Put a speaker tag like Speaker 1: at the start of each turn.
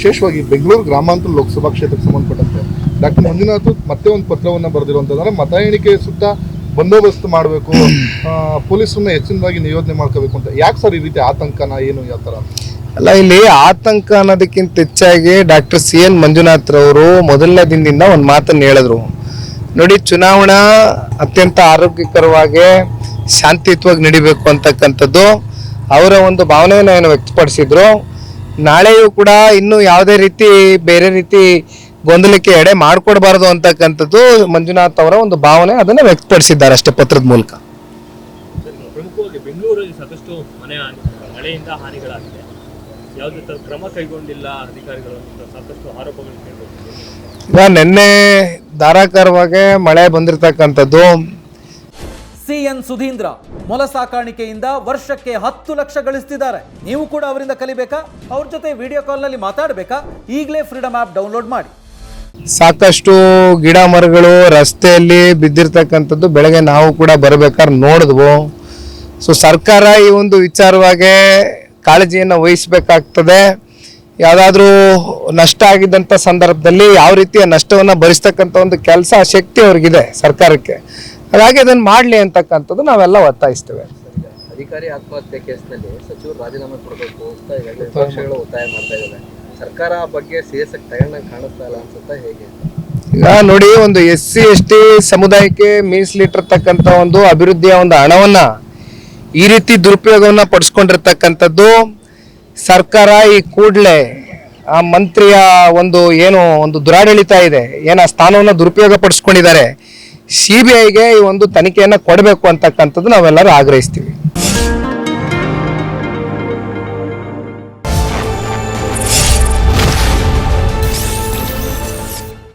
Speaker 1: ವಿಶೇಷವಾಗಿ ಬೆಂಗಳೂರು ಗ್ರಾಮಾಂತರ ಲೋಕಸಭಾ ಕ್ಷೇತ್ರಕ್ಕೆ ಸಂಬಂಧಪಟ್ಟಂತೆ ಡಾಕ್ಟರ್ ಮಂಜುನಾಥ್ ಮತ್ತೆ ಒಂದು ಪತ್ರವನ್ನು ಬರೆದಿರುವಂತಂದ್ರೆ ಮತ ಎಣಿಕೆ ಸುತ್ತ ಬಂದೋಬಸ್ತ್ ಮಾಡಬೇಕು ಪೊಲೀಸನ್ನು ಹೆಚ್ಚಿನದಾಗಿ ನಿಯೋಜನೆ ಮಾಡ್ಕೋಬೇಕು ಅಂತ. ಯಾಕೆ ಸರ್ ಈ ರೀತಿ ಆತಂಕನ, ಏನು ಯಾವ ಥರ
Speaker 2: ಅಲ್ಲ, ಇಲ್ಲಿ ಆತಂಕ ಅನ್ನೋದಕ್ಕಿಂತ ಹೆಚ್ಚಾಗಿ ಡಾಕ್ಟರ್ ಸಿ ಎನ್ ಮಂಜುನಾಥ್ ರವರು ಮೊದಲನೇ ದಿನದಿಂದ ಒಂದು ಮಾತನ್ನು ಹೇಳಿದ್ರು. ನೋಡಿ, ಚುನಾವಣಾ ಅತ್ಯಂತ ಆರೋಗ್ಯಕರವಾಗಿ ಶಾಂತಿಯುತವಾಗಿ ನಡಿಬೇಕು ಅಂತಕ್ಕಂಥದ್ದು ಅವರ ಒಂದು ಭಾವನೆಯನ್ನು ಏನು ವ್ಯಕ್ತಪಡಿಸಿದ್ರು. ನಾಳೆಯೂ ಕೂಡ ಇನ್ನು ಯಾವುದೇ ರೀತಿ ಬೇರೆ ರೀತಿ ಗೊಂದಲಕ್ಕೆ ಎಡೆ ಮಾಡಿಕೊಡ್ಬಾರ್ದು ಅಂತಕ್ಕಂಥದ್ದು ಮಂಜುನಾಥ್ ಅವರ ಒಂದು ಭಾವನೆ ಅದನ್ನು ವ್ಯಕ್ತಪಡಿಸಿದ್ದಾರೆ ಅಷ್ಟೇ ಪತ್ರದ ಮೂಲಕ.
Speaker 3: ಪ್ರಮುಖವಾಗಿ ಬೆಂಗಳೂರಲ್ಲಿ ಸಾಕಷ್ಟು ಮನೆ ಮಳೆಯಿಂದ ಹಾನಿಗಳಾಗಿದೆ. ಯಾವುದೇ ಕ್ರಮ ಕೈಗೊಂಡಿಲ್ಲ ಅಧಿಕಾರಿಗಳು ಸಾಕಷ್ಟು ಆರೋಪಗಳು ಕೇಳಿಬರ್ತಿದೆ
Speaker 2: ಈಗ ನಿನ್ನೆ ಧಾರಾಕಾರವಾಗಿ ಮಳೆ ಬಂದಿರತಕ್ಕಂಥದ್ದು
Speaker 4: ಸಿಎನ್ ಸುಧೀಂದ್ರ ಮೊಲ ಸಾಕಾಣಿಕೆಯಿಂದ ವರ್ಷಕ್ಕೆ ಹತ್ತು ಲಕ್ಷ ಗಳಿಸ್ತಿದ್ದಾರೆ. ನೀವು ಕೂಡ ಅವರಿಂದ ಕಲಿಬೇಕಾ? ಅವ್ರ ಜೊತೆ ವಿಡಿಯೋ ಕಾಲ್ನಲ್ಲಿ ಮಾತಾಡಬೇಕಾ? ಈಗಲೇ ಫ್ರೀಡಮ್ ಆ್ಯಪ್ ಡೌನ್ಲೋಡ್ ಮಾಡಿ.
Speaker 2: ಸಾಕಷ್ಟು ಗಿಡ ಮರಗಳು ರಸ್ತೆಯಲ್ಲಿ ಬಿದ್ದಿರ್ತಕ್ಕಂಥದ್ದು ಬೆಳಗ್ಗೆ ನಾವು ಕೂಡ ಬರಬೇಕಾದ್ರೆ ನೋಡಿದ್ವು. ಸೊ ಸರ್ಕಾರ ಈ ಒಂದು ವಿಚಾರವಾಗಿ ಕಾಳಜಿಯನ್ನು ವಹಿಸಬೇಕಾಗ್ತದೆ. ಯಾವುದಾದ್ರೂ ನಷ್ಟ ಆಗಿದ್ದಂಥ ಸಂದರ್ಭದಲ್ಲಿ ಯಾವ ರೀತಿಯ ನಷ್ಟವನ್ನು ಭರಿಸ್ತಕ್ಕಂಥ ಒಂದು ಕೆಲಸ ಶಕ್ತಿ ಅವ್ರಿಗಿದೆ ಸರ್ಕಾರಕ್ಕೆ. ಹಾಗಾಗಿ ಅದನ್ನು ಮಾಡಲಿ ಅಂತಕ್ಕಂಥದ್ದು ನಾವೆಲ್ಲ ಒತ್ತಾಯಿಸ್ತೇವೆ.
Speaker 5: ಅಧಿಕಾರಿ ಆತ್ಮಹತ್ಯೆ ಕೇಸ್ನಲ್ಲಿ ಸಚಿವರು ರಾಜೀನಾಮೆ ಕೊಡಬೇಕು ಅಂತ ವಿಪಕ್ಷಗಳು ಒತ್ತಾಯ ಮಾಡ್ತಾ ಇದ್ದಾರೆ. ಸರ್ಕಾರ ಬಗ್ಗೆ ಸೀರಿಯಸ್ ಆಗಿ ತಗೊಂಡಂಗೆ ಕಾಣಿಸ್ತಾ ಇಲ್ಲ ಅನ್ಸುತ್ತಾ ಹೇಗೆ?
Speaker 2: ಈಗ ನೋಡಿ ಒಂದು ಎಸ್ ಸಿ ಎಸ್ ಟಿ ಸಮುದಾಯಕ್ಕೆ ಮೀಸಲಿಟ್ಟಿರ್ತಕ್ಕಂಥ ಒಂದು ಅಭಿವೃದ್ಧಿಯ ಒಂದು ಹಣವನ್ನ ಈ ರೀತಿ ದುರುಪಯೋಗವನ್ನ ಪಡಿಸ್ಕೊಂಡಿರ್ತಕ್ಕಂಥದ್ದು ಸರ್ಕಾರ ಈ ಕೂಡಲೇ ಆ ಮಂತ್ರಿಯ ಒಂದು ಏನು ಒಂದು ದುರಾಡಳಿತ ಇದೆ ಏನು ಆ ಸ್ಥಾನವನ್ನು ದುರುಪಯೋಗ ಪಡಿಸ್ಕೊಂಡಿದ್ದಾರೆ ಸಿ ಬಿ ಈ ಒಂದು ತನಿಖೆಯನ್ನು ಕೊಡಬೇಕು ಅಂತಕ್ಕಂಥದ್ದು ನಾವೆಲ್ಲರೂ ಆಗ್ರಹಿಸ್ತೀವಿ.